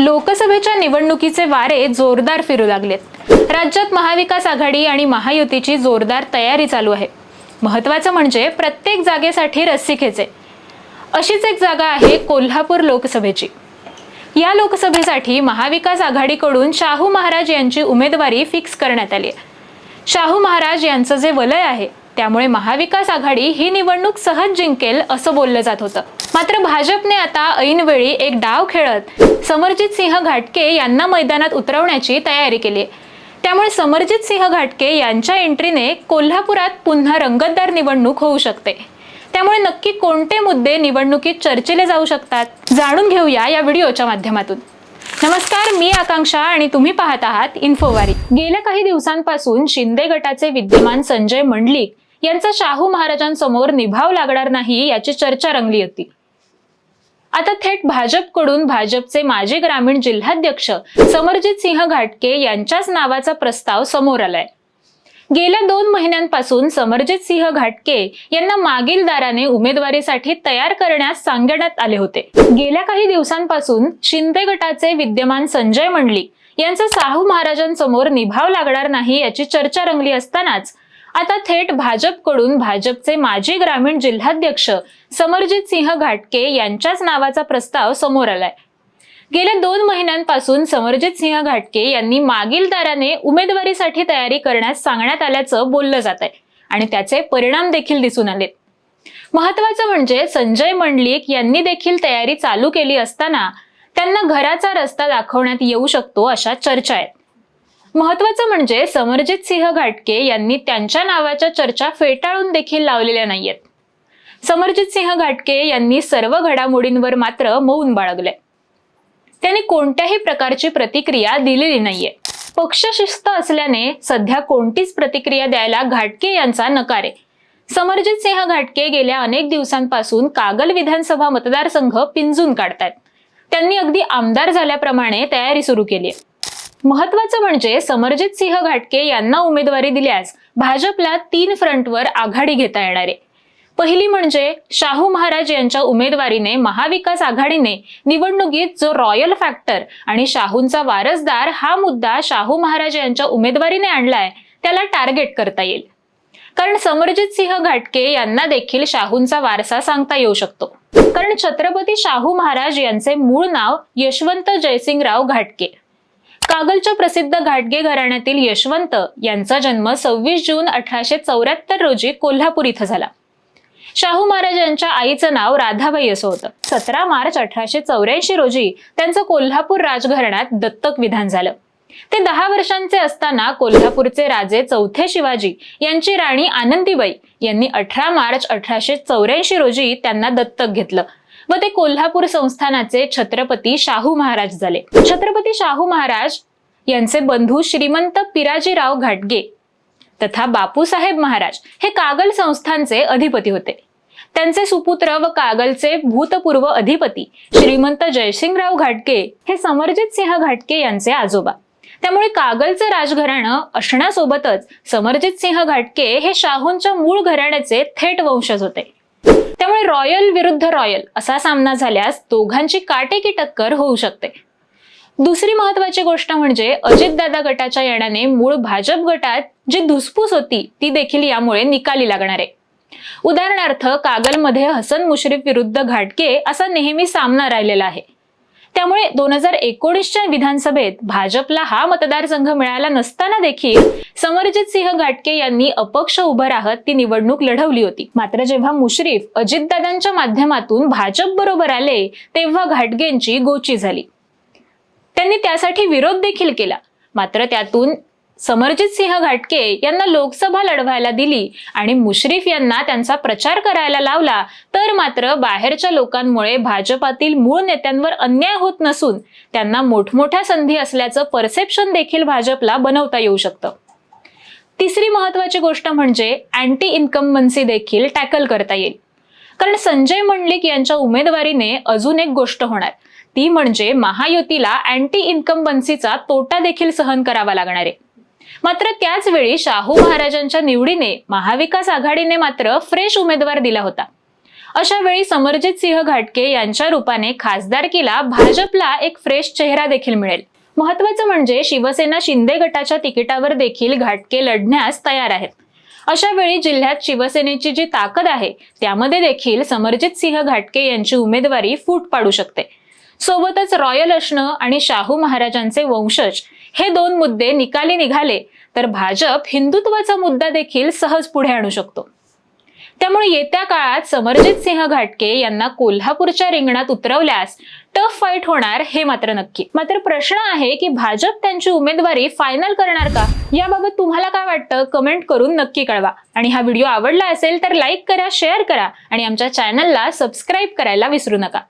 लोकसभेच्या निवडणुकीचे वारे जोरदार फिरू लागलेत. राज्यात महाविकास आघाडी आणि महायुतीची जोरदार तयारी चालू आहे. महत्वाचं म्हणजे प्रत्येक जागेसाठी रस्सीखेचे. अशीच एक जागा आहे कोल्हापूर लोकसभेची. या लोकसभेसाठी महाविकास आघाडीकडून शाहू महाराज यांची उमेदवारी फिक्स करण्यात आली आहे. शाहू महाराज यांचं जे वलय आहे त्यामुळे महाविकास आघाडी ही निवडणूक सहज जिंकेल असं बोललं जात होतं. मात्र भाजपने आता ऐनवेळी एक डाव खेळत समरजित सिंह घाटके यांना मैदानात उतरवण्याची तयारी केली आहे. त्यामुळे समरजित सिंह घाटके यांच्या एंट्रीने कोल्हापुरात पुन्हा रंगतदार निवडणूक होऊ शकते. त्यामुळे नक्की कोणते मुद्दे निवडणुकीत चर्चेले जाऊ शकतात जाणून घेऊया या व्हिडिओच्या माध्यमातून. नमस्कार मी आकांक्षा आणि तुम्ही पाहत आहात इन्फोवारी गेल्या काही दिवसांपासून शिंदे गटाचे विद्यमान संजय मंडलिक यांचा शाहू महाराजांसमोर निभाव लागणार नाही याची चर्चा रंगली होती. आता थेट भाजपकडून भाजपचे माजी ग्रामीण जिल्हाध्यक्ष समरजित सिंह घाटके यांच्याच नावाचा प्रस्ताव समोर आलाय. गेल्या दोन महिन्यांपासून समरजित सिंह घाटके यांना मागील दाराने उमेदवारीसाठी तयार करण्यास सांगण्यात आले होते. गेल्या काही दिवसांपासून शिंदे गटाचे विद्यमान संजय मंडलिक यांचा साहू महाराजांसमोर निभाव लागणार नाही याची चर्चा रंगली असतानाच आता थेट भाजपकडून भाजपचे माजी ग्रामीण जिल्हाध्यक्ष समरजित सिंह घाटके यांच्याच नावाचा प्रस्ताव समोर आलाय. गेल्या दोन महिन्यांपासून समरजित सिंह घाटके यांनी मागील दाराने उमेदवारीसाठी तयारी करण्यास सांगण्यात आल्याचं बोललं जात आहे आणि त्याचे परिणाम देखील दिसून आलेत. महत्वाचं म्हणजे संजय मंडलिक यांनी देखील तयारी चालू केली असताना त्यांना घराचा रस्ता दाखवण्यात येऊ शकतो अशा चर्चा आहेत. महत्वाचं म्हणजे समरजित सिंह घाटके यांनी त्यांच्या नावाच्या चर्चा फेटाळून देखील लावलेल्या नाहीयेत. समरजित सिंह घाटके यांनी सर्व घडामोडींवर मात्र मौन बाळगले त्यांनी कोणत्याही प्रकारची प्रतिक्रिया दिलेली नाहीये. पक्षशिस्त असल्याने सध्या कोणतीच प्रतिक्रिया द्यायला घाटके यांचा नकार आहे. समरजित सिंह घाटके गेल्या अनेक दिवसांपासून कागल विधानसभा मतदारसंघ पिंजून काढतायत. त्यांनी अगदी आमदार झाल्याप्रमाणे तयारी सुरू केली आहे. महत्वाचं म्हणजे समरजित सिंह घाटके यांना उमेदवारी दिल्यास भाजपला तीन फ्रंटवर आघाडी घेता येणार आहे. पहिली म्हणजे शाहू महाराज यांच्या उमेदवारीने महाविकास आघाडीने निवडणुकीत जो रॉयल फॅक्टर आणि शाहूंचा वारसदार हा मुद्दा शाहू महाराज यांच्या उमेदवारीने आणलाय त्याला टार्गेट करता येईल. कारण समरजित सिंह घाटके यांना देखील शाहूंचा वारसा सांगता येऊ शकतो. कारण छत्रपती शाहू महाराज यांचे मूळ नाव यशवंत जयसिंगराव घाटके कागलच्या प्रसिद्ध घाटगे घराण्यातील यशवंत यांचा जन्म सव्वीस जून अठराशे चौऱ्याहत्तर रोजी कोल्हापूर इथं झाला. शाहू महाराजांच्या आईचं नाव राधाबाई असं होतं. सतरा मार्च अठराशे चौऱ्याऐंशी रोजी त्यांचं कोल्हापूर राजघराण्यात दत्तक विधान झालं. ते दहा वर्षांचे असताना कोल्हापूरचे राजे चौथे शिवाजी यांची राणी आनंदीबाई यांनी अठरा मार्च अठराशे चौऱ्याऐंशी रोजी त्यांना दत्तक घेतलं व ते कोल्हापूर संस्थानाचे छत्रपती शाहू महाराज झाले. छत्रपती शाहू महाराज यांचे बंधू श्रीमंत पिराजीराव घाटगे तथा बापूसाहेब महाराज हे कागल संस्थानचे अधिपती होते. त्यांचे सुपुत्र व कागलचे भूतपूर्व अधिपती श्रीमंत जयसिंगराव घाटके हे समरजित सिंह घाटके यांचे आजोबा. त्यामुळे कागलचं राजघराणं असण्यासोबतच समरजित सिंह घाटके हे शाहूंच्या मूळ घराण्याचे थेट वंशज होते. त्यामुळे रॉयल विरुद्ध रॉयल असा सामना झाल्यास दोघांची काटेकी टक्कर होऊ शकते. दुसरी महत्वाची गोष्ट म्हणजे अजितदादा गटाच्या येण्याने मूळ भाजप गटात जी धुसफूस होती ती देखील यामुळे निकाली लागणार. आहे उदाहरणार्थ कागलमध्ये हसन मुश्रीफ विरुद्ध घाटके असा नेहमी सामना राहिलेला आहे. त्यामुळे दोन हजार एकोणीसच्या विधानसभेत भाजपला हा मतदारसंघ मिळाला नसताना देखील समरजित सिंह घाटके यांनी अपक्ष उभं राहत ती निवडणूक लढवली होती. मात्र जेव्हा मुश्रीफ अजितदादांच्या माध्यमातून भाजप बरोबर आले तेव्हा घाटगेंची गोची झाली. त्यांनी त्यासाठी विरोध देखील केला. मात्र त्यातून समरजित सिंह घाटके यांना लोकसभा लढवायला दिली आणि मुश्रीफ यांना त्यांचा प्रचार करायला लावला तर मात्र बाहेरच्या लोकांमुळे भाजपातील मूळ नेत्यांवर अन्याय होत नसून त्यांना मोठमोठ्या संधी असल्याचं परसेप्शन देखील भाजपला बनवता येऊ शकतं. तिसरी महत्वाची गोष्ट म्हणजे अँटी इन्कम्बन्सी देखील टॅकल करता येईल. कारण संजय मंडलिक यांच्या उमेदवारीने अजून एक गोष्ट होणार. ती म्हणजे महायुतीला अँटी इन्कम्बन्सीचा तोटा देखील सहन करावा लागणार आहे. मात्र त्याचवेळी शाहू महाराजांच्या निवडीने महाविकास आघाडीने मात्र फ्रेश उमेदवार दिला होता. अशा वेळी समरजित सिंह घाटके यांच्या रूपाने खासदारकीला भाजपला एक फ्रेश चेहरा देखील मिळेल. महत्वाचं म्हणजे शिवसेना शिंदे गटाच्या तिकिटावर देखील घाटके लढण्यास तयार आहेत. अशा वेळी जिल्ह्यात शिवसेनेची जी ताकद आहे त्यामध्ये देखील समरजित सिंह घाटके यांची उमेदवारी फूट पाडू शकते. सोबतच रॉयल असणं आणि शाहू महाराजांचे वंशज हे दोन मुद्दे निकाली निघाले तर भाजप हिंदुत्वाचा मुद्दा देखील सहज पुढे आणू शकतो. त्यामुळे येत्या काळात समरजित सिंह घाटके यांना कोल्हापूरच्या रिंगणात उतरवल्यास टफ फाईट होणार हे मात्र नक्की. मात्र प्रश्न आहे की भाजप त्यांची उमेदवारी फायनल करणार का? याबाबत तुम्हाला काय वाटतं? कमेंट करून नक्की कळवा. आणि हा व्हिडिओ आवडला असेल तर लाईक करा शेअर करा आणि आमच्या चॅनलला सबस्क्राईब करायला विसरू नका.